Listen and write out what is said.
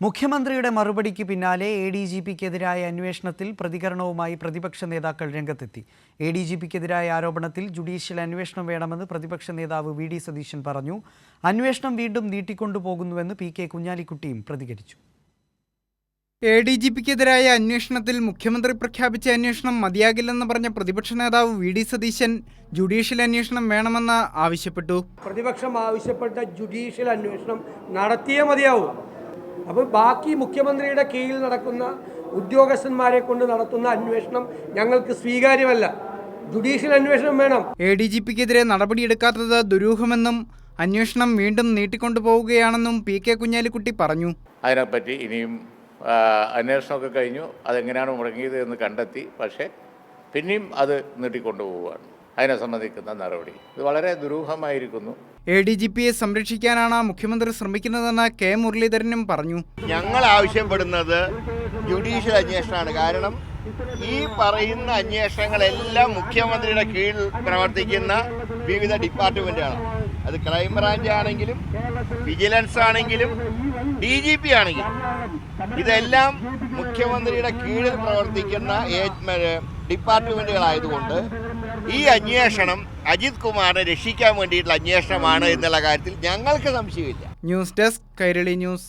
മുഖ്യമന്ത്രിയുടെ മറുപടിക്ക് പിന്നാലെ A D G പിക്കെതിരായ അന്വേഷണത്തിൽ പ്രതികരണവുമായി പ്രതിപക്ഷ നേതാക്കൾ രംഗത്തെത്തി. എ ഡി ജി പിക്കെതിരായ ആരോപണത്തിൽ ജുഡീഷ്യൽ അന്വേഷണം വേണമെന്ന് പ്രതിപക്ഷ നേതാവ് വി ഡി സതീശൻ പറഞ്ഞു. അന്വേഷണം വീണ്ടും നീട്ടിക്കൊണ്ടുപോകുന്നുവെന്ന് പി കെ കുഞ്ഞാലിക്കുട്ടിയും പ്രതികരിച്ചു. എ ഡി ജി പിക്കെതിരായ അന്വേഷണത്തിൽ മുഖ്യമന്ത്രി പ്രഖ്യാപിച്ച അന്വേഷണം മതിയാകില്ലെന്ന് പറഞ്ഞ പ്രതിപക്ഷ നേതാവ് വി ഡി സതീശൻ ജുഡീഷ്യൽ അന്വേഷണം വേണമെന്ന് ആവശ്യപ്പെട്ടു. പ്രതിപക്ഷം ആവശ്യപ്പെട്ട ജുഡീഷ്യൽ അന്വേഷണം നടത്തിയേ മതിയാവും. അപ്പോൾ ബാക്കി മുഖ്യമന്ത്രിയുടെ കീഴിൽ നടക്കുന്ന ഉദ്യോഗസ്ഥന്മാരെ കൊണ്ട് നടത്തുന്ന അന്വേഷണം ഞങ്ങൾക്ക് സ്വീകാര്യമല്ല. ജുഡീഷ്യൽ അന്വേഷണം വേണം. എ ഡി ജി പിക്കെതിരെ നടപടിയെടുക്കാത്തത് ദുരൂഹമെന്നും അന്വേഷണം വീണ്ടും നീട്ടിക്കൊണ്ടുപോവുകയാണെന്നും പി കെ കുഞ്ഞാലിക്കുട്ടി പറഞ്ഞു. അതിനെപ്പറ്റി ഇനിയും അന്വേഷണമൊക്കെ കഴിഞ്ഞു. അതെങ്ങനെയാണ് മുടങ്ങിയത് എന്ന് കണ്ടെത്തി. പക്ഷേ പിന്നെയും അത് നീട്ടിക്കൊണ്ടുപോവുകയാണ് അതിനെ സംബന്ധിക്കുന്ന നടപടി. ഇത് വളരെ ദുരൂഹമായിരിക്കുന്നു. എ ഡി ജി പിയെ സംരക്ഷിക്കാനാണ് മുഖ്യമന്ത്രി ശ്രമിക്കുന്നതെന്ന് കെ മുരളീധരനും പറഞ്ഞു. ഞങ്ങൾ ആവശ്യപ്പെടുന്നത് ജുഡീഷ്യൽ അന്വേഷണമാണ്. കാരണം ഈ പറയുന്ന അന്വേഷണങ്ങളെല്ലാം മുഖ്യമന്ത്രിയുടെ കീഴിൽ പ്രവർത്തിക്കുന്ന വിവിധ ഡിപ്പാർട്ട്മെന്റുകളാണ്. അത് ക്രൈംബ്രാഞ്ച് ആണെങ്കിലും വിജിലൻസ് ആണെങ്കിലും ഡി ജി പി ആണെങ്കിലും. ഇതെല്ലാം മുഖ്യമന്ത്രിയുടെ കീഴിൽ പ്രവർത്തിക്കുന്ന ഡിപ്പാർട്ട്മെന്റുകളായതുകൊണ്ട് ഡിപ്പാർട്ട്മെന്റുകളായതുകൊണ്ട് ഈ അന്വേഷണം അജിത് കുമാറിനെ രക്ഷിക്കാൻ വേണ്ടിയിട്ടുള്ള അന്വേഷണമാണ് എന്നുള്ള കാര്യത്തിൽ ഞങ്ങൾക്ക് സംശയമില്ല. News desk Kairali news.